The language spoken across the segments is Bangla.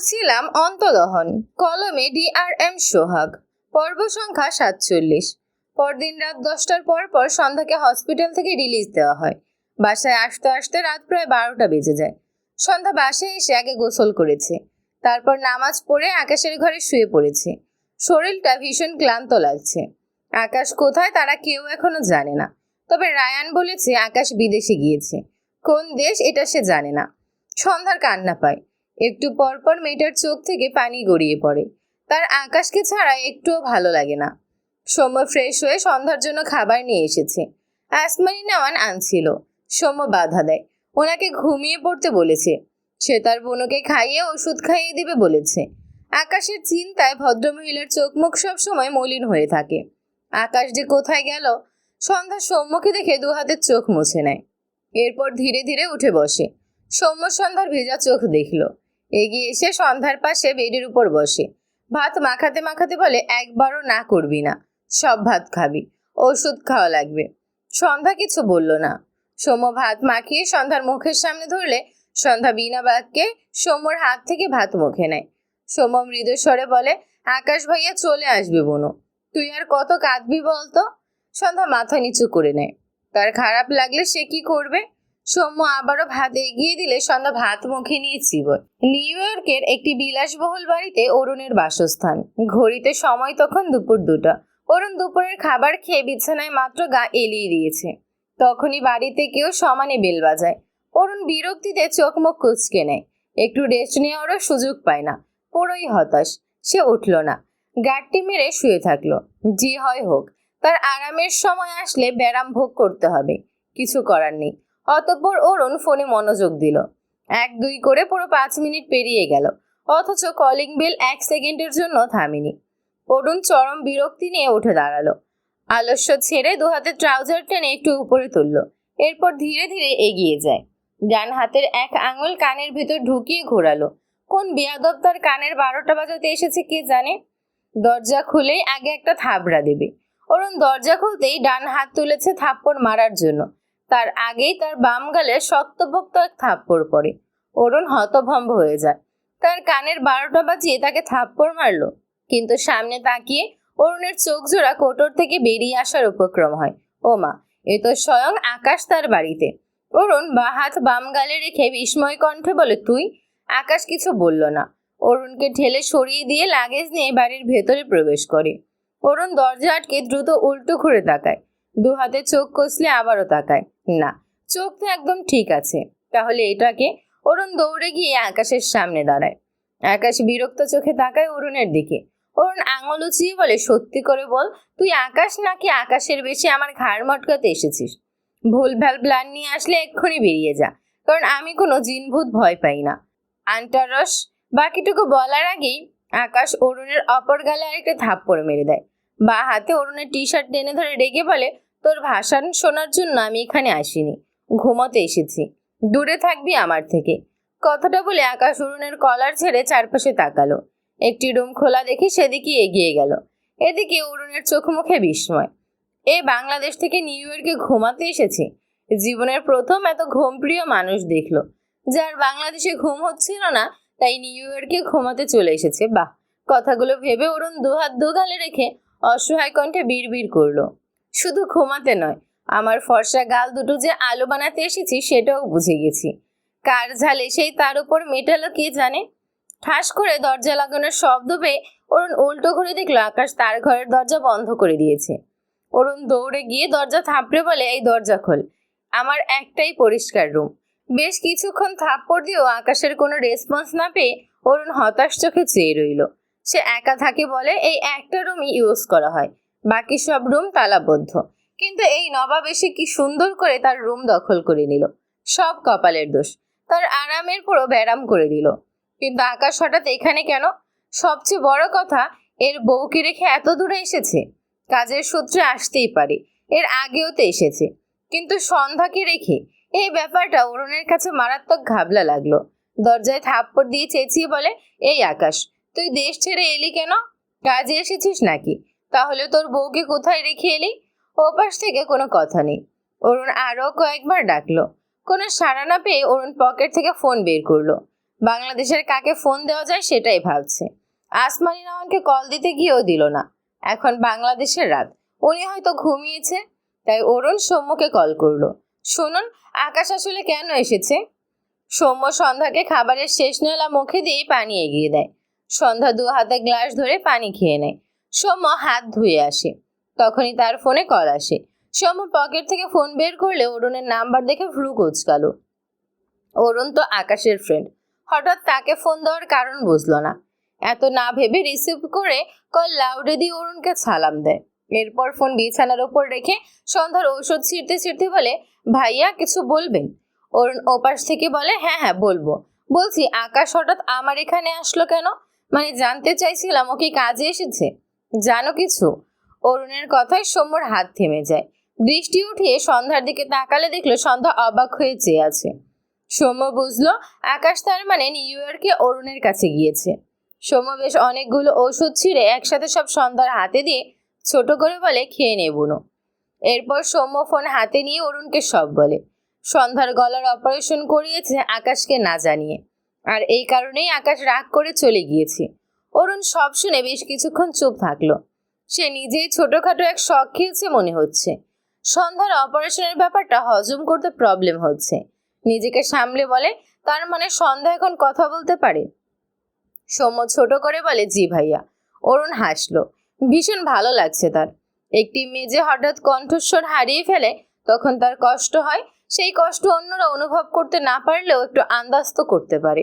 পড়ছিলাম অন্তদহন কলমে ডিআরএম সোহাগ। পর্ব সংখ্যা সাতচল্লিশ। পরদিন রাত দশটার পর পর সন্ধ্যাকে হসপিটাল থেকে রিলিজ দেওয়া হয়। বাসায় আসতে আসতে রাত প্রায় বারোটা বেজে যায়। সন্ধ্যা বাসায় এসে আগে গোসল করেছে। তারপর নামাজ পড়ে আকাশের ঘরে শুয়ে পড়েছে। শরীরটা ভীষণ ক্লান্ত লাগছে। আকাশ কোথায় তারা কেউ এখনও জানে না। তবে রায়ান বলেছে, আকাশ বিদেশে গিয়েছে। কোন দেশ এটা সে জানে না। সন্ধ্যার কান্না পায়। একটু পর পর মেয়েটার চোখ থেকে পানি গড়িয়ে পড়ে। তার আকাশকে ছাড়া একটুও ভালো লাগে না। সৌম্য ফ্রেশ হয়ে সন্ধ্যার জন্য খাবার নিয়ে এসেছে। আসমানি নেওয়ান আনছিল। সৌম্য বাধা দেয়। ওনাকে ঘুমিয়ে পড়তে বলেছে। সে তার বোনকে খাইয়ে ওষুধ খাইয়ে দিবে বলেছে। আকাশের চিন্তায় ভদ্রমহিলার চোখ মুখ সবসময় মলিন হয়ে থাকে। আকাশ যে কোথায় গেল, সন্ধ্যা সৌম্যকে দেখে দু হাতের চোখ মুছে নেয়। এরপর ধীরে ধীরে উঠে বসে। সৌম্য সন্ধ্যার ভেজা চোখ দেখল। এগিয়ে এসে সন্ধ্যার পাশে বেডের উপর বসে। ভাত মাখাতে মাখাতে বলে, একবারও না করবি না। সব ভাত খাবি। ওষুধ খাওয়া লাগবে। সন্ধ্যা কিছু বলল না। সৌম্য ভাত মাখিয়ে সন্ধ্যার মুখের সামনে ধরলে, সন্ধ্যা বিনা বাক্যে সৌম্যর হাত থেকে ভাত মুখে নেয়। সৌম্য মৃদু স্বরে বলে, আকাশ ভাইয়া, চলে আসবে বনু। তুই আর কত কাঁদবি বলতো? সন্ধ্যা মাথা নিচু করে নেয়। তার খারাপ লাগলে সে কি করবে? সৌম্য আবারও ভাত এগিয়ে দিলে সন্ধ্যা ভাত মুখে নিয়ে চিবয় নিউ ইয়র্কের একটি বিলাসবহুল বাড়িতে অরুণের বাসস্থান। ঘড়িতে সময় তখন দুপুর দুটা। অরুণ দুপুরের খাবার খেয়ে বিছানায় মাত্র গা এলিয়ে দিয়েছে। তখনই বাড়িতে কেউ সমানে বেল বাজায়। অরুণ বিরক্তিতে চোখ মুখ কুচকে নেয়। একটু রেস্ট নেওয়ারও সুযোগ পায় না। পুরোই হতাশ। সে উঠল না। গাড়টি মেরে শুয়ে থাকল। জি হয় হোক, তার আরামের সময় আসলে ব্যারাম ভোগ করতে হবে। কিছু করার নেই। অতঃপর অরুণ ফোনে মনোযোগ দিল। এক দুই করে পুরো পাঁচ মিনিট পেরিয়ে গেল। অথচ কলিং বেল এক সেকেন্ডের জন্য থামেনি। অরুণ চরম বিরক্তি নিয়ে উঠে দাঁড়াল। আলস্য ছেড়ে দু হাতে ট্রাউজার টেনে একটু উপরে তুলল। এরপর ধীরে ধীরে এগিয়ে যায়। ডান হাতের এক আঙুল কানের ভিতর ঢুকিয়ে ঘোরালো। কোন বেয়াদব তার কানের বারোটা বাজাতে এসেছে কে জানে? দরজা খুলেই আগে একটা থাবড়া দেবে। অরুণ দরজা খুলতেই ডান হাত তুলেছে থাপ্পড় মারার জন্য। তার আগেই তার বাম গালে শক্তপোক্ত এক থাপ্পড় পড়ে। অরুণ হতভম্ব হয়ে যায়। তার কানের বারোটা বাজিয়ে তাকে থাপ্পড় মারলো। কিন্তু সামনে তাকিয়ে অরুণের চোখ জোড়া কোটর থেকে বেরিয়ে আসার উপক্রম হয়। ও মা, এ তো স্বয়ং আকাশ তার বাড়িতে। অরুণ বা হাত বাম গালে রেখে বিস্ময় কণ্ঠে বলে, তুই? আকাশ কিছু বলল না। অরুণকে ঠেলে সরিয়ে দিয়ে লাগেজ নিয়ে বাড়ির ভেতরে প্রবেশ করে। অরুণ দরজা আটকে দ্রুত উল্টো ঘুরে তাকায়। দু হাতে চোখ কষলে আবারও তাকায়। না, চোখ তো একদম ঠিক আছে। তাহলে এটাকে অরুণ দৌড়ে গিয়ে আকাশের সামনে দাঁড়ায়। আকাশ বিরক্ত চোখে তাকায় অরুণের দিকে। অরুণ আঙুল উঁচিয়ে বলে, সত্যি করে বল, তুই আকাশ নাকি আকাশের বেশি আমার ঘাড় মটকাতে এসেছিস? ভুলভাল প্ল্যান নিয়ে আসলে এক্ষুনি বেরিয়ে যা, কারণ আমি কোনো জিনভূত ভয় পাই না। আন্টারস বাকিটুকু বলার আগেই আকাশ অরুণের অপর গালে আরেকটা থাপ্পড় মেরে দেয়। বা হাতে অরুণের টি শার্ট টেনে ধরে রেগে বলে, তোর ভাষণ শোনার জন্য আমি এখানে আসিনি। ঘুমাতে এসেছি। দূরে থাকবি আমার থেকে। কথাটা বলে আকাশ অরুণের কলার ছেড়ে চারপাশে তাকালো। একটি রুম খোলা দেখে সেদিকে এগিয়ে গেল। এদিকে অরুণের চোখ মুখে বিস্ময়। এ বাংলাদেশ থেকে নিউ ইয়র্কে ঘুমাতে এসেছে? জীবনের প্রথম এত ঘুমপ্রিয় মানুষ দেখল। যার বাংলাদেশে ঘুম হচ্ছিল না, তাই নিউ ইয়র্কে ঘুমাতে চলে এসেছে। বাহ! কথাগুলো ভেবে অরুণ দুহাত দুগালে রেখে অসহায় কণ্ঠে বিড়বিড় করল। শুধু ঘুমাতে নয়, আমার ফর্সা গাল দুটো যে আলো বানাতে এসেছি সেটাও বুঝে গেছি। কার ঝালে সেই তার উপর মেটালো কে জানে? ঠাস করে দরজা লাগানোর শব্দ পেয়ে অরুণ উল্টো ঘুরে দেখল আকাশ তার ঘরের দরজা বন্ধ করে দিয়েছে। অরুণ দৌড়ে গিয়ে দরজা থাপড়ে বলে, এই দরজা খোল। আমার একটাই পরিষ্কার রুম। বেশ কিছুক্ষণ থাপ্পড় দিয়েও আকাশের কোনো রেসপন্স না পেয়ে অরুণ হতাশ চোখে চেয়ে রইল। সে একা থাকে বলে এই একটা রুমই ইউজ করা হয়। বাকি সব রুম তালাবদ্ধ। কিন্তু এই নবাব এসে কি সুন্দর করে তার রুম দখল করে নিল। সব কপালের দোষ। তার আরামের পুরো ব্যারাম করে দিল। কিন্তু আকাশ হঠাৎ এখানে কেন? সবচেয়ে বড় কথা, এর বউকে রেখে এত দূরে এসেছে। কাজের সূত্রে আসতেই পারে। এর আগেও তো এসেছে। কিন্তু সন্ধ্যাকে রেখে এই ব্যাপারটা অরুণের কাছে মারাত্মক ঘাবলা লাগল। দরজায় থাপ্পড় দিয়ে চেঁচিয়ে বলে, এই আকাশ তুই দেশ ছেড়ে এলি কেন? কাজে এসেছিস নাকি? তাহলে তোর বউকে কোথায় রেখে এলি? ওপাশ থেকে কোনো কথা নেই। অরুণ আরও কয়েকবার ডাকলো। কোনো সাড়া না পেয়ে অরুণ পকেট থেকে ফোন বের করল। বাংলাদেশের কাকে ফোন দেওয়া যায় সেটাই ভাবছে। আসমানি রহমানকে কল দিতে গিয়েও দিল না। এখন বাংলাদেশের রাত। উনি হয়তো ঘুমিয়েছে, তাই অরুণ সৌম্যকে কল করল। শুনুন, আকাশ আসলে কেন এসেছে? সৌম্য সন্ধ্যাকে খাবারের শেষ নলা মুখে দিয়ে পানি এগিয়ে দেয়। সন্ধ্যা দু হাতে গ্লাস ধরে পানি খেয়ে নেয়। সৌম্য হাত ধুয়ে আসে। তখনই তার ফোনে কল আসে। সৌম্য পকেট থেকে ফোন বের করলে অরুণের নাম্বার দেখে ভ্রু কুচকালো। অরুণ তো আকাশের ফ্রেন্ড হঠাৎ তাকে ফোন দেওয়ার কারণ বুঝলো না। এত না ভেবে রিসিভ করে কল লাউডে দিয়ে অরুণকে সালাম দেয়। এরপর ফোন বিছানার ওপর রেখে সন্ধ্যার ঔষধ ছিঁড়তে ছিঁড়তে বলে, ভাইয়া, কিছু বলবেন? অরুণ ওপাশ থেকে বলে হ্যাঁ হ্যাঁ বলব। বলছি, আকাশ হঠাৎ আমার এখানে আসলো কেন? মানে জানতে চাইছিলাম ও কি কাজে এসেছে? জানো কিছু? অরুণের কথায় সৌম্যর হাত থেমে যায়। দৃষ্টি উঠিয়ে সন্ধ্যার দিকে তাকালে দেখল সন্ধ্যা অবাক হয়ে চেয়ে আছে। সৌম্য বুঝলো, আকাশ তার মানে নিউ ইয়র্কে অরুণের কাছে গিয়েছে। সৌম্য বেশ অনেকগুলো ওষুধ ছিঁড়ে একসাথে সব সন্ধ্যার হাতে দিয়ে ছোট করে বলে, খেয়ে নে বুনো। এরপর সৌম্য ফোন হাতে নিয়ে অরুণকে সব বলে। সন্ধ্যার গলার অপারেশন করিয়েছে আকাশকে না জানিয়ে। আর এই কারণেই আকাশ রাগ করে চলে গিয়েছে। অরুণ সব শুনে বেশ কিছুক্ষণ চুপ থাকল। সে নিজেই ছোটখাটো এক শখ খেয়েছে মনে হচ্ছে। সন্ধ্যার অপারেশনের ব্যাপারটা হজম করতে প্রবলেম হচ্ছে। নিজেকে সামলে বলে, তার মানে সন্ধ্যা এখন কথা বলতে পারে? সৌম্য ছোট করে বলে, জি ভাইয়া। অরুণ হাসলো। ভীষণ ভালো লাগছে তার। একটি যে হঠাৎ কণ্ঠস্বর হারিয়ে ফেলে, তখন তার কষ্ট হয় সেই কষ্ট অন্যরা অনুভব করতে না পারলেও একটু আন্দাজ তো করতে পারে।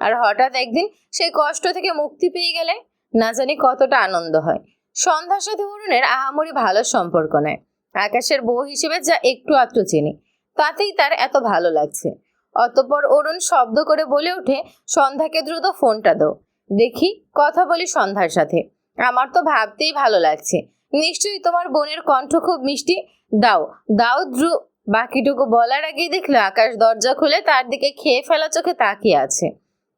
আর হঠাৎ একদিন সেই কষ্ট থেকে মুক্তি পেয়ে গেলে না জানি কতটা আনন্দ হয়। সন্ধ্যার সাথে অরুণের আহামরি ভালো সম্পর্ক নেয়। আকাশের বউ হিসেবে যা একটু আত্ম চেনে, তাতেই তার এত ভালো লাগছে। অতপর অরুণ শব্দ করে বলে ওঠে, সন্ধ্যাকে দ্রুত ফোনটা দাও। দেখি, কথা বলি সন্ধ্যার সাথে। আমার তো ভাবতেই ভালো লাগছে। নিশ্চয়ই তোমার বোনের কণ্ঠ খুব মিষ্টি। দাও দাও দ্রু বাকিটুকু বলার আগেই দেখল আকাশ দরজা খুলে তার দিকে খেয়ে ফেলা চোখে তাকিয়ে আছে।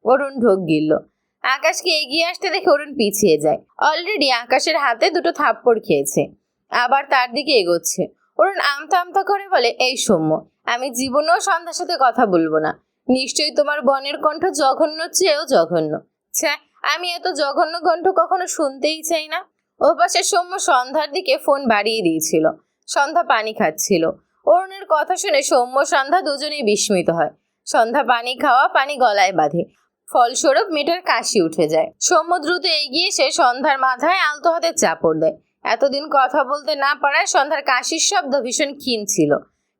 অরুণ ঢোক গিলল। আকাশকে এগিয়ে আসতে দেখে অরুণ পিছিয়ে যায়। অলরেডি আকাশের হাতে দুটো থাপ্পড় খেয়েছে। আবার তার দিকে এগোচ্ছে। অরুণ আমতা আমতা করে বলে, এই সৌম্য, আমি জীবনেও সন্ধ্যার সাথে কথা বলব না। নিশ্চয়ই তোমার বনের কণ্ঠ জঘন্য চেয়েও জঘন্য। ছ্যা আমি এত জঘন্য কণ্ঠ কখনো শুনতেই চাই না। ওপাশে সৌম্য সন্ধ্যার দিকে ফোন বাড়িয়ে দিয়েছিল। সন্ধ্যা পানি খাচ্ছিল। অরুণের কথা শুনে সৌম্য সন্ধ্যা দুজনেই বিস্মিত হয়। সন্ধ্যা পানি খাওয়া, পানি গলায় বাঁধে। ফলস্বরূপ মেয়েটার কাশি উঠে যায়। সৌম্য দ্রুত এগিয়ে এসে সন্ধ্যার মাথায় আলতো হাতে চাপড় দেয়। এতদিন কথা বলতে না পারায় সন্ধ্যার কাশির শব্দ ভীষণ ক্ষীণ ছিল।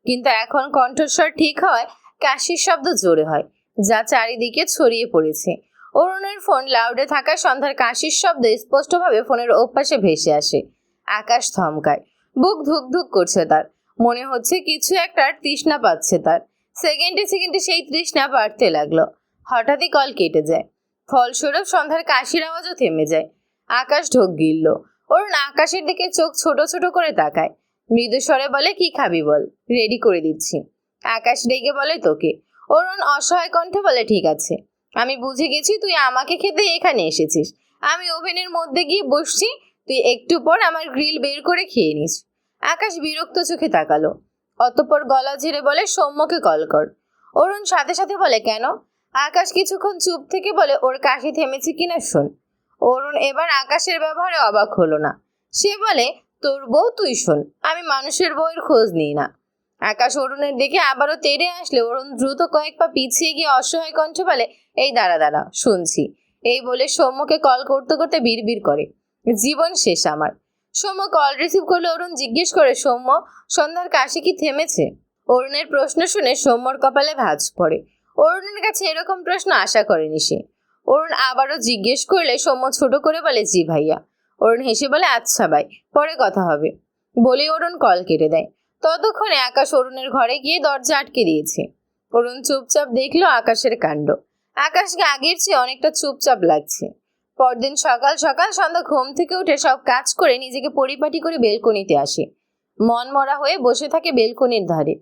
কিন্তু এখন কণ্ঠস্বর ঠিক হয়, কাশির শব্দ জোরে হয়, যা চারিদিকে ছড়িয়ে পড়েছে। অরুণের ফোন লাউডে থাকা সন্ধ্যার কাশির শব্দ স্পষ্টভাবে ফোনের অভ্যাসে ভেসে আসে। আকাশ থমকায়। বুক ধুক ধুক করছে তার। মনে হচ্ছে কিছু একটা তৃষ্ণা পাচ্ছে তার। সেকেন্ডে সেকেন্ডে সেই তৃষ্ণা বাড়তে লাগল। হঠাৎই কল কেটে যায়। ফলস্বরূপ সন্ধ্যার কাশির আওয়াজও থেমে যায়। আকাশ ঢোক গিলল। অরুণ আকাশের দিকে চোখ ছোট ছোট করে তাকায়। মৃদু স্বরে বলে, কি খাবি বল? রেডি করে দিচ্ছি। আকাশ ডেকে বলে, তোকে। অরুণ অসহায় কণ্ঠে বলে, ঠিক আছে। আমি বুঝে গেছি তুই আমাকে খেতে এখানে এসেছিস। আমি ওভেনের মধ্যে গিয়ে বসছি। তুই একটু পর আমার গ্রিল বের করে খেয়ে নিস। আকাশ বিরক্ত চোখে তাকালো। অতপর গলা ঝেড়ে বলে, সৌম্যকে কল কর। অরুণ সাথে সাথে বলে, কেন? আকাশ কিছুক্ষণ চুপ থেকে বলে, ওর কাশি থেমেছে কিনা শোন। অরুণ এবার আকাশের ব্যবহারে অবাক হলো না। সে বলে, তোর বউ তুই শোন, আমি মানুষের বউয়ের খোঁজ নিই না। আকাশ অরুণের দিকে আবারও তেড়ে আসলে অরুণ দ্রুত কয়েক পা পিছিয়ে গিয়ে অসহায় কণ্ঠে বলে, এই দাঁড়া দাঁড়া, শুনছি। এই বলে সৌম্যকে কল করতে করতে বিড়বিড় করে। জীবন শেষ আমার। সৌম্য কল রিসিভ করলে অরুণ জিজ্ঞেস করে, সৌম্য, সন্ধ্যার কাশি কি থেমেছে? অরুণের প্রশ্ন শুনে সৌম্যর কপালে ভাঁজ পড়ে। অরুণের কাছে এরকম প্রশ্ন আশা করেনি সে। অরুণ আবারও জিজ্ঞেস করলে সৌম্য ছোট করে বলে, জি ভাইয়া। অরুণ হেসে বলে আচ্ছা ভাই, পরে কথা হবে। বলে অরুণ কল কেটে দেয়। ততক্ষণে আকাশ অরুণের ঘরে গিয়ে দরজা আটকে দিয়েছে। অরুণ চুপচাপ দেখল আকাশের কাণ্ড। আকাশকে আগের চেয়ে অনেকটা চুপচাপ লাগছে। পরদিন সকাল সকাল সন্ধ্যা ঘুম থেকে উঠে সব কাজ করে নিজেকে পরিপাটি করে বেলকনিতে আসে। মন মরা হয়ে বসে থাকে বেলকনির ধারে।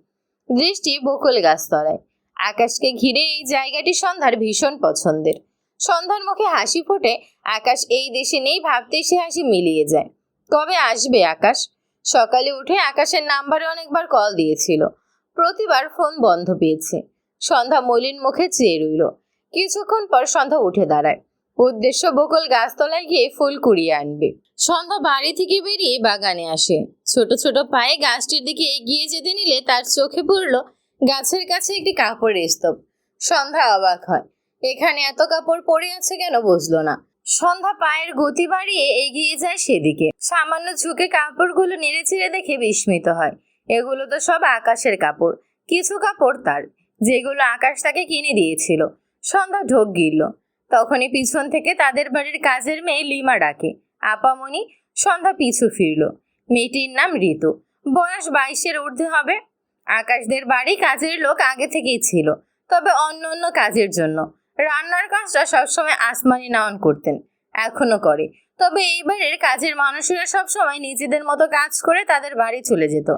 দৃষ্টি বকুল গাছতলায়। আকাশকে ঘিরে এই জায়গাটি সন্ধ্যার ভীষণ পছন্দের। সন্ধ্যার মুখে হাসি ফোটে, আকাশ এই দেশে নেই, ভাবতেই সে হাসি মিলিয়ে যায়। কবে আসবে আকাশ? সকালে উঠে আকাশের নাম্বারে অনেকবার কল দিয়েছিল। প্রতিবার ফোন বন্ধ পেয়েছে। সন্ধ্যা মলিন মুখে চেয়ে রইল। কিছুক্ষণ পর সন্ধ্যা উঠে দাঁড়ায়। উদ্দেশ্য বকুল গাছতলায় গিয়ে ফুল কুড়িয়ে আনবে। সন্ধ্যা বাড়ি থেকে বেরিয়ে বাগানে আসে। ছোট ছোট পায়ে গাছটির দিকে এগিয়ে যেতে নিলে তার চোখে পড়ল গাছের কাছে একটি কাপড়ের স্তূপ। সন্ধ্যা অবাক হয়। এখানে এত কাপড় পড়ে আছে কেন বুঝলো না। সন্ধ্যা পায়ের গতি বাড়িয়ে এগিয়ে যায় সেদিকে। সামান্য ঝুঁকে কাপড়গুলো নেড়ে চেড়ে দেখে বিস্মিত হয়। এগুলো তো সব আকাশের কাপড়। কিছু কাপড় তার, যেগুলো আকাশ তাকে কিনে দিয়েছিল। সন্ধ্যা ঢোক গিলল। তখনই পিছন থেকে তাদের বাড়ির কাজের মেয়ে লিমা ডাকে। আপামনি সন্ধ্যা পিছু ফিরল। মেয়েটির নাম ঋতু। বয়স বাইশের ঊর্ধ্বে হবে। আকাশদের বাড়ি কাজের লোক আগে থেকেই ছিল, তবে অন্য অন্য কাজের জন্য। রান্নার কাজটা সবসময় আসমানি নাওন করতেন, এখনও করে। তবে এইবারের কাজের মানুষেরা সবসময় নিজেদের মতো কাজ করে তাদের বাড়ি চলে যেত।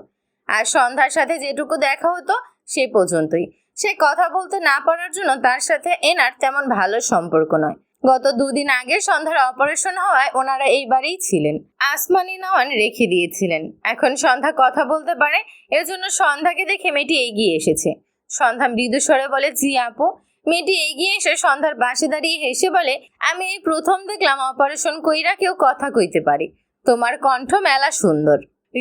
আর সন্ধ্যার সাথে যেটুকু দেখা হতো, সে পর্যন্তই। সে কথা বলতে না পারার জন্য তার সাথে এনার তেমন ভালো সম্পর্ক নয়। গত দুদিন আগে সন্ধ্যার অপারেশন হওয়ায় ওনারা এই ছিলেন। আসমানি নাওয়ান রেখে দিয়েছিলেন। এখন সন্ধ্যা কথা বলতে পারে, এজন্য সন্ধ্যাকে দেখে মেয়েটি এগিয়ে এসেছে। সন্ধ্যা মৃদু স্বরে বলে, জি আপু। মেয়েটি এগিয়ে এসে সন্ধ্যার পাশে দাঁড়িয়ে হেসে বলে, আমি এই প্রথম দেখলাম অপারেশন কইরা কেউ কথা কইতে পারে। তোমার কণ্ঠ মেলা সুন্দর।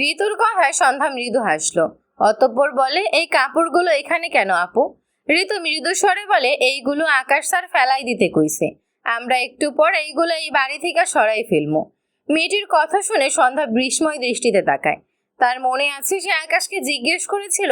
ঋতুর কথায় সন্ধ্যা মৃদু হাসলো। অতঃপর বলে, এই কাপড়গুলো এখানে কেন আপু? ঋতু মৃদু স্বরে বলে, এইগুলো আকাশ স্যার ফেলাই দিতে কইছে। আমরা একটু পর এইগুলো এই বাড়ি থেকে সরাই ফেলব মেয়েটির কথা শুনে সন্ধ্যা বিস্ময় দৃষ্টিতে তাকায়। তার মনে আছে সে আকাশকে জিজ্ঞেস করেছিল,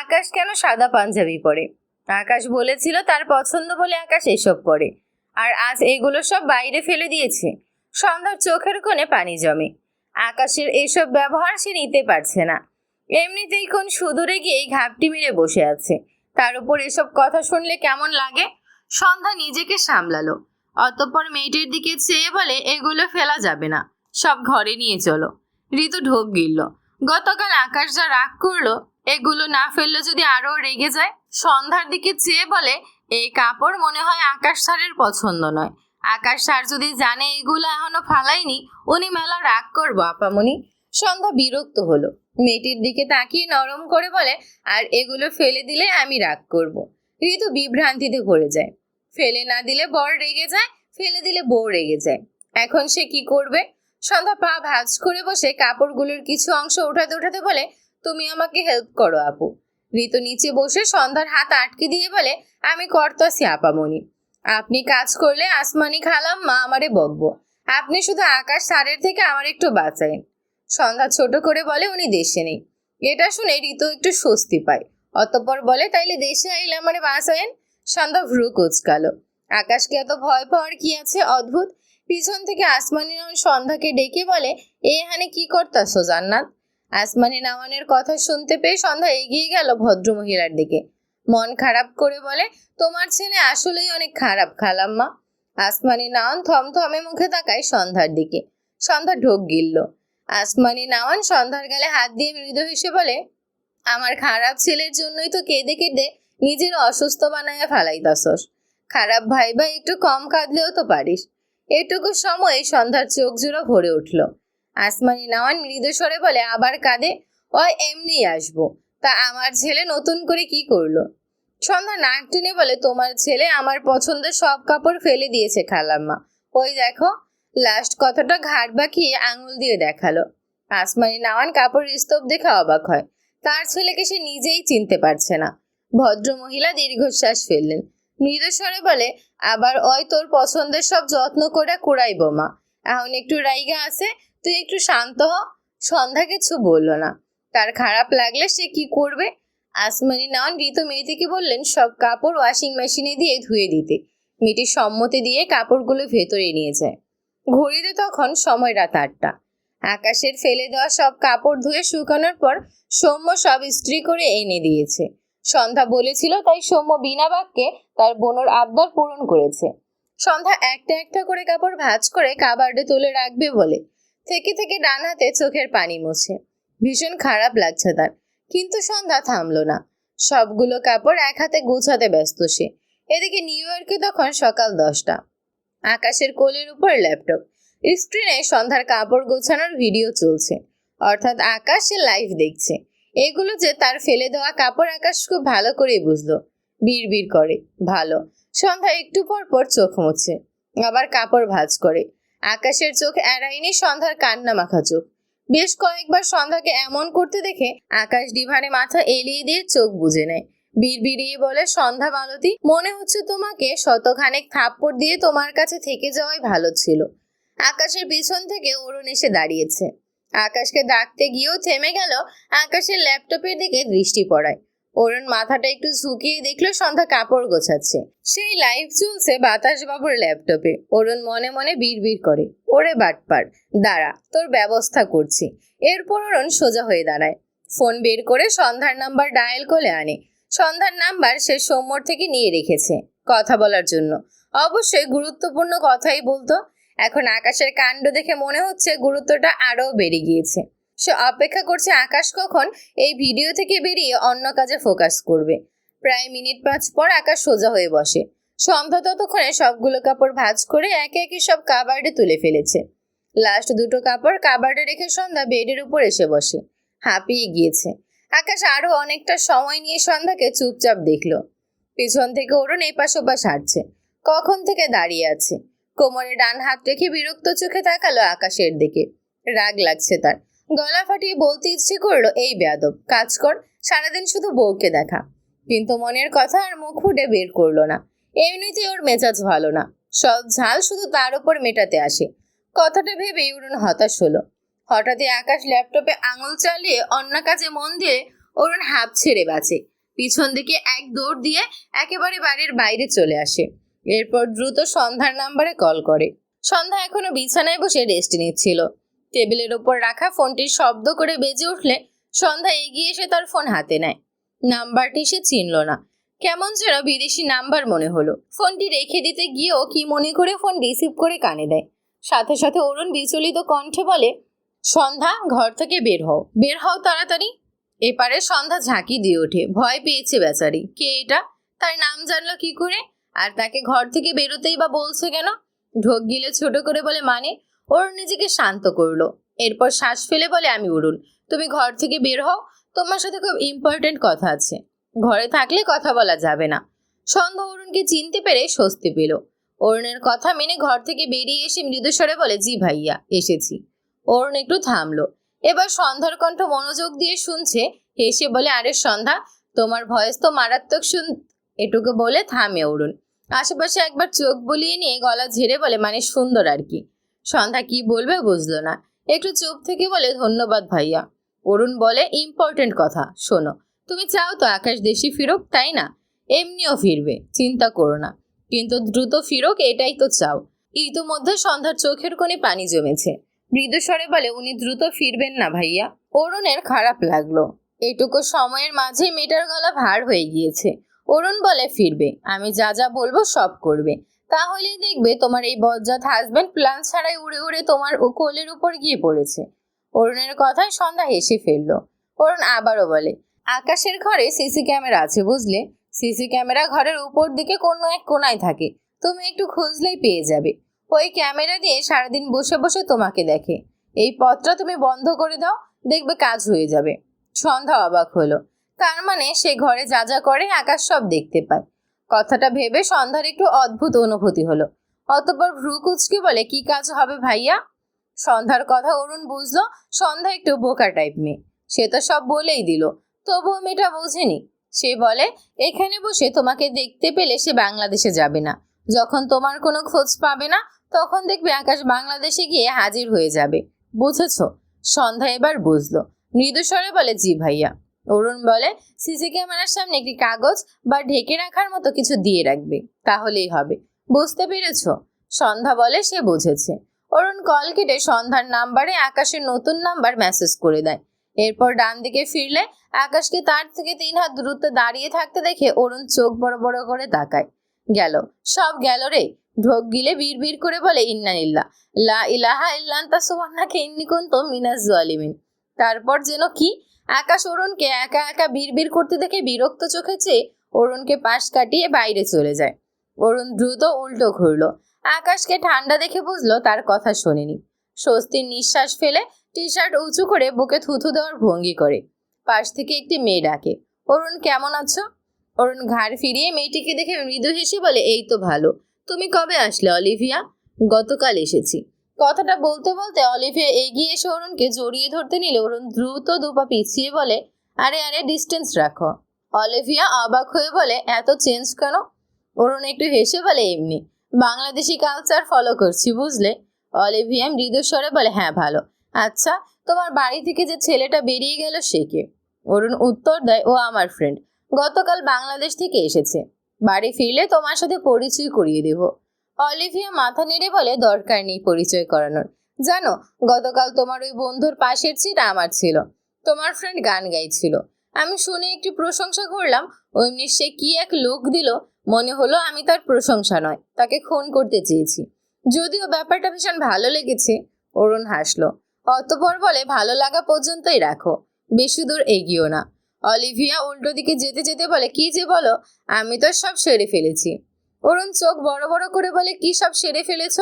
আকাশ কেন সাদা পাঞ্জাবি পরে? আকাশ বলেছিল, তার পছন্দ বলে আকাশ এসব পরে। আর আজ এগুলো সব বাইরে ফেলে দিয়েছে। সন্ধ্যার চোখের কোণে পানি জমে। আকাশের এসব ব্যবহার সে নিতে পারছে না। এমনিতেই কোন সুদূরে গিয়ে ঘাপটি মেরে বসে আছে। তার উপর এসব কথা শুনলে কেমন লাগে? সন্ধ্যা নিজেকে সামলালো। অতঃপর মেয়েটির দিকে চেয়ে বলে, এগুলো ফেলা যাবে না। সব ঘরে নিয়ে চলো। ঋতু ঢোক গিলল। গতকাল আকাশ যা রাগ করল, এগুলো না ফেললে যদি আরও রেগে যায়? সন্ধ্যার দিকে চেয়ে বলে এই কাপড় মনে হয় আকাশ স্যারের পছন্দ নয়। আকাশ স্যার যদি জানে এগুলো এখনও ফালাইনি উনি মেলা রাগ করব, আপামনি। সন্ধ্যা বিরক্ত হলো। মেয়েটির দিকে তাকিয়ে নরম করে বলে, আর এগুলো ফেলে দিলে আমি রাগ করব। ঋতু বিভ্রান্তিতে পড়ে যায়। ফেলে না দিলে বর রেগে যায়, ফেলে দিলে বউ রেগে যায়। এখন সে কি করবে? সন্ধ্যা পা ভাজ করে বসে কাপড়গুলোর কিছু অংশ উঠাতে উঠাতে বলে, তুমি আমাকে হেল্প করো আপু। ঋতু নিচে বসে সন্ধ্যার হাত আটকে দিয়ে বলে, আমি করতাছি আপামনি। আপনি কাজ করলে আসমানি খালাম মা আমারে বকবো। আপনি শুধু আকাশ সারের থেকে আমার একটু বাঁচাইন সন্ধ্যা ছোট করে বলে উনি দেশে নেই। এটা শুনে ঋতু একটু স্বস্তি পায়। অতঃপর বলে, তাইলে দেশে আইলে আমারে বাঁচাইন সন্ধ্যা ভ্রু কোচকালো। আকাশকে এত ভয় পাওয়ার কি আছে? অদ্ভুত। পিছন থেকে আসমানি নাম সন্ধ্যাকে ডেকে বলে, এ হানে কি করতাছো জান্নাত? আসমানি নাওয়ানের কথা শুনতে পেয়ে সন্ধ্যা এগিয়ে গেল ভদ্রমহিলার দিকে। মন খারাপ করে বলে, তোমার ছেলে আসলেই অনেক খারাপ খালাম্মা। আসমানি নাওয়ান থমথমে মুখে তাকায় সন্ধ্যার দিকে। সন্ধ্যা ঢোক গিলল। আসমানি নাওয়ান সন্ধ্যার গালে হাত দিয়ে মৃদু হেসে বলে, আমার খারাপ ছেলের জন্যই তো কেঁদে কেঁদে নিজের অসুস্থ বানায় ফালাইতাছস। খারাপ ভাই ভাই একটু কম কাঁদলেও তো পারিস। এটুকু সময়ে সন্ধ্যার চোখ জোড়া ভরে উঠল। আসমানি নাওয়ান মৃদু স্বরে বলে, আবার কাঁদে? ওই এমনি আসব। তা আমার ছেলে নতুন করে কি করল? সন্ধ্যা নাক টেনে বলে, তোমার ছেলে আমার পছন্দের সব কাপড় ফেলে দিয়েছে খালাম্মা। ওই দেখো লাস্ট কথাটা ঘাট বাঁকিয়ে আঙুল দিয়ে দেখাল। আসমানি নাওয়ান কাপড় স্তূপ দেখে অবাক হয়। তার ছেলেকে সে নিজেই চিনতে পারছে না। ভদ্র মহিলা দীর্ঘশ্বাস ফেললেন। মৃদু স্বরে বলে, আবার ওই তোর পছন্দের সব যত্ন করে কুড়াইব মা এখন একটু রাইগা আছে, তুই একটু শান্ত হ। সন্ধ্যা কিছু বলল না। তার খারাপ লাগলে সে কি করবে? আসমানি নাওয়ান ঋতু মেয়েটিকে বললেন, সব কাপড় ওয়াশিং মেশিনে দিয়ে ধুয়ে দিতে। মেয়েটির সম্মতি দিয়ে কাপড়গুলো ভেতরে নিয়ে যায়। ঘড়িতে তখন সময় রাত আটটা। আকাশের ফেলে দেওয়া সব কাপড় ধুয়ে শুকানোর পর সৌম্য সব ইস্ত্রি করে এনে দিয়েছে। সন্ধ্যা বলেছিল তাই সৌম্য বিনা বাক্যে তার বোনের আবদার পূরণ করেছে। সন্ধ্যা একটা একটা করে কাপড় ভাঁজ করে কাবার্ডে তুলে রাখবে বলে। থেকে থেকে ডান হাতে চোখের পানি মোছে। ভীষণ খারাপ লাগছে তার। কিন্তু সন্ধ্যা থামলো না। সবগুলো কাপড় এক হাতে গোছাতে ব্যস্ত সে। এদিকে নিউ ইয়র্কে তখন সকাল দশটা। আকাশের কোলের উপর ল্যাপটপ। স্ক্রিনে সন্ধ্যার কাপড় গোছানোর ভিডিও চলছে। অর্থাৎ আকাশ লাইভ দেখছে। এগুলো যে তার ফেলে দেওয়া কাপড় আকাশ খুব ভালো করেই বুঝলো। বিড় করে, ভালো। সন্ধ্যা একটু পর পর চোখ মুছে, আবার কাপড় ভাঁজ করে। আকাশের চোখ এড়ায়নি সন্ধ্যার কান্না মাখা চোখ। বেশ কয়েকবার সন্ধ্যাকে এমন করতে দেখে আকাশ ডিভারে মাথা এলিয়ে দিয়ে চোখ বুজে নেয়। বিড়বিড়িয়ে বলে, সন্ধ্যা মালতী মনে হচ্ছে তোমাকে শতখানেক থাপ্পড় দিয়ে তোমার কাছে থেকে যাওয়াই ভালো ছিল। আকাশের পিছন থেকে অরুণ এসে দাঁড়িয়েছে। আকাশকে ডাকতে গিয়েও থেমে গেল আকাশের ল্যাপটপের দিকে দৃষ্টি পড়ায়। অরুণ মাথাটা একটু ঝুঁকিয়ে দেখল সন্ধ্যা কাপড় গোছাচ্ছে। সেই লাইভ চলছে বাতাস বাবুর ল্যাপটপে। অরুণ মনে মনে বিড়বিড় করে, ওরে বাটপার, দাঁড়া, তোর ব্যবস্থা করছি। এরপর অরুণ সোজা হয়ে দাঁড়ায়। ফোন বের করে সন্ধ্যার নাম্বার ডায়াল করে আনে। সন্ধ্যার নাম্বার সে সোমর থেকে নিয়ে রেখেছে কথা বলার জন্য। অবশ্যই গুরুত্বপূর্ণ কথাই বলতো। এখন আকাশের কাণ্ড দেখে মনে হচ্ছে গুরুত্বটা আরও বেড়ে গিয়েছে। সে অপেক্ষা করছে আকাশ কখন এই ভিডিও থেকে বেরিয়ে অন্য কাজে ফোকাস করবে। প্রায় মিনিট পাঁচ পর আকাশ সোজা হয়ে বসে। সন্ধ্যা ততক্ষণে সবগুলো কাপড় ভাঁজ করে একে একে সব কাবার্ডে তুলে ফেলেছে। লাস্ট দুটো কাপড় কাবার্ডে রেখে সন্ধ্যা বেডের উপর এসে বসে। হাঁপিয়ে গিয়েছে। আকাশ আরও অনেকটা সময় নিয়ে সন্ধ্যাকে চুপচাপ দেখল। পেছন থেকে অরুণ এপাশ ওপাশ হাঁটছে। কখন থেকে দাঁড়িয়ে আছে? কোমরে ডান হাত রেখে বিরক্ত চোখে তাকালো আকাশের দিকে। রাগ লাগছে তার। গলা ফাটিয়ে বলতে ইচ্ছে করল, এই বেয়াদব, কাজ কর, সারাদিন শুধু বউকে দেখা। কিন্তু মনের কথা আর মুখ ফুটে বের করল না। এমনিতেই ওর মেজাজ ভালো না। সব ঝাল শুধু তার উপর মেটাতে আসে। কথাটা ভেবেই অরুণ হতাশ হলো। হঠাৎই আকাশ ল্যাপটপে আঙুল চালিয়ে অন্য কাজে মন দিয়ে অরুণ হাঁপ ছেড়ে বাঁচে। পিছন দিকে এক দৌড় দিয়ে একেবারে বাড়ির বাইরে চলে আসে। এরপর দ্রুত সন্ধ্যার নাম্বারে কল করে। সন্ধ্যা এখনও বিছানায় বসে রেস্ট নিচ্ছিল। টেবিলের ওপর রাখা ফোনটির শব্দ করে বেজে উঠলে সন্ধ্যা এগিয়ে এসে তার ফোন হাতে নেয়। নাম্বারটি সে চিনল না। কেমন যেন বিদেশি নাম্বার মনে হলো। ফোনটি রেখে দিতে গিয়েও কি মনে করে ফোন রিসিভ করে কানে দেয়। সাথে সাথে অরুণ বিচলিত কণ্ঠে বলে সন্ধ্যা ঘর থেকে বের হও। বের হও তাড়াতাড়ি। এপারে সন্ধ্যা ঝাঁকি দিয়ে ওঠে। ভয় পেয়েছে বেচারি। কে এটা? তার নাম জানলো কি করে? আর তাকে ঘর থেকে বেরোতেই বা বলছে কেন? ঢোক গিলে ছোট করে বলে মানে? ওর নিজেকে শান্ত করল। এরপর শ্বাস ফেলে বলে, আমি উড়ুন তুমি ঘর থেকে বের হও। তোমার সাথে খুব ইম্পর্টেন্ট কথা আছে। ঘরে থাকলে কথা বলা যাবে না। সন্ধ্যা অরুণকে চিনতে পেরে স্বস্তি পেল। অরুণের কথা মেনে ঘর থেকে বেরিয়ে এসে মৃদুস্বরে বলে, জি ভাইয়া, এসেছি। অরুণ একটু থামলো। এবার সন্ধ্যার কণ্ঠ মনোযোগ দিয়ে শুনছে, হেসে বলে, আরে সন্ধ্যা, তোমার ভয়েস তো মারাত্মক শুন এটুকু বলে, থামে অরুণ। আশেপাশে একবার চোখ বলিয়ে নিয়ে গলা ঝেড়ে বলে মানে সুন্দর আর কি। সন্ধ্যা কি বলবে বুঝলো না। একটু চুপ থেকে বলে, ধন্যবাদ ভাইয়া। অরুণ বলে, ইম্পর্টেন্ট কথা, শোনো। তুমি চাও তো আকাশ দেশি ফিরুক, তাই না? এমনিও ফিরবে, চিন্তা করো না। কিন্তু দ্রুত ফিরুক, এটাই তো চাও। ইতোমধ্যে সন্ধ্যার চোখের কোণে পানি জমেছে। মৃদু স্বরে বলে, উনি দ্রুত ফিরবেন না ভাইয়া। অরুণের খারাপ লাগল। এইটুকু সময়ের মাঝে মেয়েটার গলা ভার হয়ে গিয়েছে। অরুণ বলে, ফিরবে। আমি যা যা বলব সব করবে। তাহলেই দেখবে তোমার এই বজ্জাত হাজবেন্ড প্ল্যান ছাড়াই উড়ে উড়ে তোমার কোলের উপর গিয়ে পড়েছে। অরুণের কথায় সন্ধ্যা হেসে ফেলল। অরুণ আবারও বলে, আকাশের ঘরে সিসি ক্যামেরা আছে বুঝলে? সিসি ক্যামেরা ঘরের উপর দিকে কোনো এক কোনায় থাকে। তুমি একটু খুঁজলেই পেয়ে যাবে। ওই ক্যামেরা দিয়ে সারাদিন বসে বসে তোমাকে দেখে। এই পথটা তুমি বন্ধ করে দাও, দেখবে কাজ হয়ে যাবে। সন্ধ্যা অবাক হলো। তার মানে সে ঘরে যা যা করে, আকাশ সব দেখতে পায়। কথাটা ভেবে সন্ধ্যার একটু অদ্ভুত অনুভূতি হলো। অতপর ভ্রু কুচকে বলে, কি কাজ হবে ভাইয়া? সন্ধ্যার কথা অরুণ বুঝলো, সন্ধ্যা একটু বোকা টাইপ মেয়ে। সে তো সব বলেই দিল। তবুও মেয়েটা বোঝেনি। সে বলে, এখানে বসে তোমাকে দেখতে পেলে সে বাংলাদেশে যাবে না। যখন তোমার কোনো খোঁজ পাবে না তখন দেখবে আকাশ বাংলাদেশে গিয়ে হাজির হয়ে যাবে। বুঝেছ? সন্ধ্যা এবার বুঝলো। মৃদু স্বরে বলে, জি ভাইয়া। অরুণ বলে, সিসি ক্যামেরার সামনে একটি কাগজ বা ঢেকে রাখার মতো কিছু দিয়ে রাখবে। তাহলেই হবে। বুঝতে পেরেছ? সন্ধ্যা বলে, সে বুঝেছে। অরুণ কল কেটে সন্ধ্যার নাম্বারে আকাশের নতুন নাম্বার মেসেজ করে দেয়। এরপর ডান দিকে ফিরলে আকাশকে তার থেকে তিন হাত দূরত্বে দাঁড়িয়ে থাকতে দেখে অরুণ চোখ বড় বড় করে তাকায়। গেল। সব গেল রে। ঢোক গিলে বীর বীর করে বলে, ইন্না ইল্লা লা ইলাহা ইল্লান্তা সুবহানাকা ইন্নী কুনতু মিনাজ জালিমিন। তারপর যেন কি, আকাশ অরুণকে একা একা বিড়বিড় করতে দেখে বিরক্ত চোখে চেয়ে অরুণকে পাশ কাটিয়ে বাইরে চলে যায়। অরুণ দ্রুত উল্টো ঘুরলো। আকাশকে ঠান্ডা দেখে বুঝলো তার কথা শোনেনি। স্বস্তির নিঃশ্বাস ফেলে টি শার্ট উঁচু করে বুকে থুথু দেওয়ার ভঙ্গি করে। পাশ থেকে একটি মেয়ে ডাকে, অরুণ, কেমন আছো? অরুণ ঘাড় ফিরিয়ে মেয়েটিকে দেখে মৃদু হেসে বলে, এই তো ভালো। তুমি কবে আসলে, অলিভিয়া? গতকাল এসেছি। কথাটা বলতে বলতে অলিভিয়া এগিয়ে এসে অরুণকে জড়িয়ে ধরতে নিলে অরুণ দ্রুত দুপা পিছিয়ে বলে, আরে আরে ডিস্টেন্স রাখো। অলিভিয়া অবাক হয়ে বলে, এত চেঞ্জ কেন? অরুণ একটু হেসে বলে, এমনি। বাংলাদেশি কালচার ফলো করছি, বুঝলে? অলিভিয়া মৃদু স্বরে বলে হ্যাঁ ভালো। আচ্ছা তোমার বাড়ি থেকে যে ছেলেটা বেরিয়ে গেল সে কে? অরুণ উত্তর দেয়, ও আমার ফ্রেন্ড গতকাল বাংলাদেশ থেকে এসেছে। বাড়ি ফিরলে তোমার সাথে পরিচয় করিয়ে দেব। অলিভিয়া মাথা নেড়ে বলে, দরকার নেই পরিচয় করানোর। জানো, গতকাল তোমার ওই বন্ধুর পাশের সিট আমার ছিল। তোমার ফ্রেন্ড গান গাইছিল। আমি শুনে একটু প্রশংসা করলাম, অমনি সে কি এক লোক দিল, মনে হলো আমি তার প্রশংসা নয়, তাকে খুন করতে চেয়েছি। যদিও ব্যাপারটা ভীষণ ভালো লেগেছে, অরুণ হাসলো। অতপর বলে, ভালো লাগা পর্যন্তই রাখো, বেশি দূর এগিয়েও না। অলিভিয়া উল্টো দিকে যেতে যেতে বলে, কি যে বলো? আমি তো সব সেরে ফেলেছি। অরুণ চোখ বড় বড় করে বলে, কি সব সেরে ফেলেছ?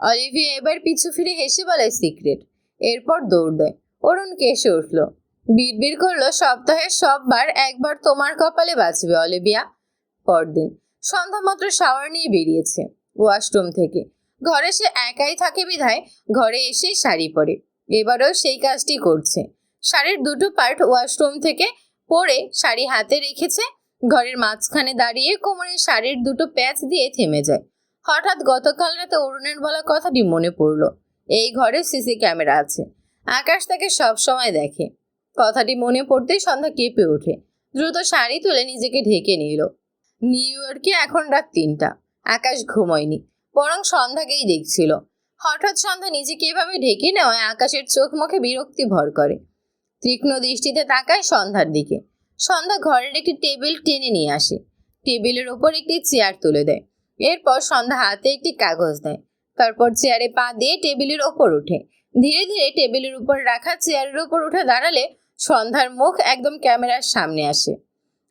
অলিভিয়া এবার পিছু ফিরে হেসে বলে, সিক্রেট। এরপর দৌড় দেয়। অরুণ কেসে উঠল। বিড়বিড় করল, সপ্তাহের সববার একবার তোমার কপালে বাঁচবে অলিভিয়া। পরদিন সন্ধ্যা মাত্র শাওয়ার নিয়ে বেরিয়েছে ওয়াশরুম থেকে। ঘরে সে একাই থাকে বিধায় ঘরে এসেই শাড়ি পরে। এবারও সেই কাজটি করছে। শাড়ির দুটো পার্ট ওয়াশরুম থেকে পরে শাড়ি হাতে রেখেছে, ঘরের মাঝখানে দাঁড়িয়ে কোমরের শাড়ির দুটো প্যাচ দিয়ে থেমে যায়। হঠাৎ গতকাল রাতে অরুণের বলা কথাটি মনে পড়ল। এই ঘরে সিসি ক্যামেরা আছে। আকাশ তাকে সব সময় দেখে। কথাটি মনে পড়তেই সন্ধ্যা কেঁপে ওঠে। দ্রুত শাড়ি তুলে নিজেকে ঢেকে নিল। নিউ ইয়র্কে এখন রাত তিনটা। আকাশ ঘুমোয়নি। বরং সন্ধ্যাকেই দেখছিল। হঠাৎ সন্ধ্যা নিজেকে এভাবে ঢেকে নেওয়ায় আকাশের চোখ মুখে বিরক্তি ভর করে। তীক্ষ্ণ দৃষ্টিতে তাকায় সন্ধ্যার দিকে। সন্ধ্যা ঘরের একটি টেবিল টেনে নিয়ে আসে। টেবিলের ওপর একটি চেয়ার তুলে দেয়। এরপর সন্ধ্যা হাতে একটি কাগজ দেয়। তারপর চেয়ারে পা দিয়ে টেবিলের ওপর উঠে ধীরে ধীরে টেবিলের উপর রাখা চেয়ারের উপর উঠে দাঁড়ালে সন্ধ্যার মুখ একদম ক্যামেরার সামনে আসে।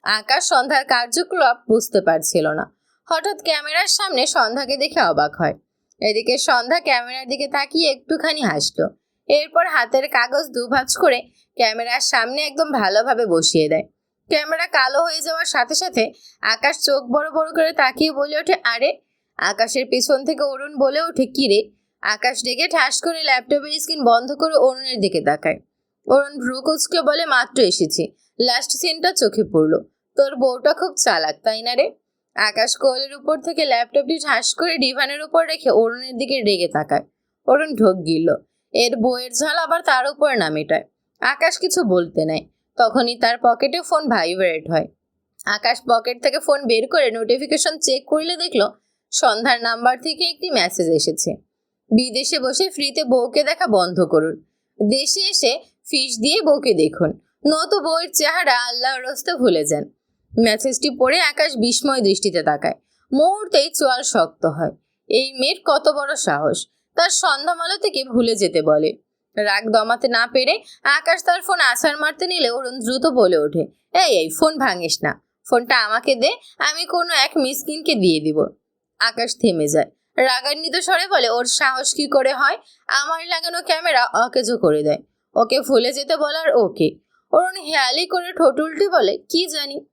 আকাশ সন্ধ্যার কার্যকলাপ বুঝতে পারছিল না। হঠাৎ ক্যামেরার সামনে সন্ধ্যাকে দেখে অবাক হয়। এদিকে সন্ধ্যা ক্যামেরার দিকে তাকিয়ে একটুখানি হাসলো। এরপর হাতের কাগজ দুভাঁজ করে ক্যামেরার সামনে একদম ভালোভাবে বসিয়ে দেয়। ক্যামেরা কালো হয়ে যাওয়ার সাথে সাথে আকাশ চোখ বড় বড় করে তাকিয়ে বলে ওঠে, আরে! আকাশের পিছন থেকে অরুণ বলে ওঠে, কি রে? আকাশ ডেকে ঠাস করে ল্যাপটপের স্ক্রিন বন্ধ করে অরুণের দিকে তাকায়। অরুণ ভ্রু কুচকে বলে, মাত্র এসেছি। লাস্ট সিনটা চোখে পড়ল। তোর বউটা খুব চালাক, তাই না রে? আকাশ কোলের উপর থেকে ল্যাপটপটি ঠাস করে ডিভানের উপর রেখে অরুণের দিকে রেগে তাকায়। অরুণ ঢোক গিলল। এর বইয়ের ঝাল আবার তার উপর না মেটায় আকাশ কিছু বলতে নেয় তখনই তার পকেটে ফোন ভাইব্রেট হয়। আকাশ পকেট থেকে ফোন বের করে নোটিফিকেশন চেক করলে দেখল সন্ধ্যার নাম্বার থেকে একটি মেসেজ এসেছে। বিদেশে বসে ফ্রিতে বউকে দেখা বন্ধ করুন। দেশে এসে ফিস দিয়ে বউকে দেখুন। নত বউয়ের চেহারা আল্লাহর রস্তে ভুলে যান। মেসেজটি পড়ে আকাশ বিস্ময় দৃষ্টিতে তাকায়। মুহূর্তেই চোয়াল শক্ত হয়। এই মেয়ের কত বড় সাহস। তার সন্ধ্যামালা থেকে ভুলে যেতে বলে। রাগ দমাতে না পেরে আকাশ তার ফোন আছাড় মারতে নিলে অরুণ দ্রুত বলে ওঠে, এই এই, ফোন ভাঙিস না। ফোনটা আমাকে দে, আমি কোনো এক মিসকিনকে দিয়ে দিব। আকাশ থেমে যায়। রাগান্বিত স্বরে বলে, ওর সাহস কি করে হয়? আমার লাগানো ক্যামেরা অকেজো করে দেয়। ওকে ভুলে যেতে বলার ওকে। অরুণ হেয়ালি করে ঠোঁট উল্টে বলে, কি জানি?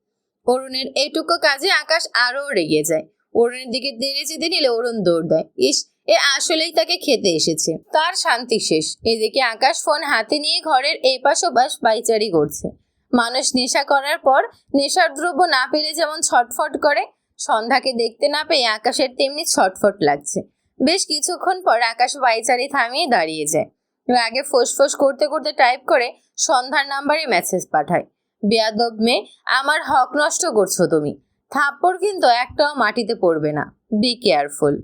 অরুণের এইটুকু কাজে আকাশ আরও রেগে যায়। অরুণের দিকে দেড়ে যেতে নিলে অরুণ দৌড় দেয়। ইস, এ আসলেই তাকে খেতে এসেছে। তার শান্তি শেষ। এদিকে আকাশ ফোন হাতে নিয়ে ঘরের এপাশ ওপাশ পাইচারি করছে। মানুষ নেশা করার পর নেশার দ্রব্য না পেলে যেমন ছটফট করে, সন্ধ্যাকে দেখতে না পেয়ে আকাশের তেমনি ছটফট লাগছে। বেশ কিছুক্ষণ পর আকাশ পাইচারি থামিয়ে দাঁড়িয়ে যায়। রাগে ফোসফোস করতে করতে টাইপ করে সন্ধ্যার নাম্বারে মেসেজ পাঠায়। বেয়াদব মেয়ে, আমার হক নষ্ট করছ তুমি। থাপ্পড় কিন্তু একটাও মাটিতে পড়বে না। Be careful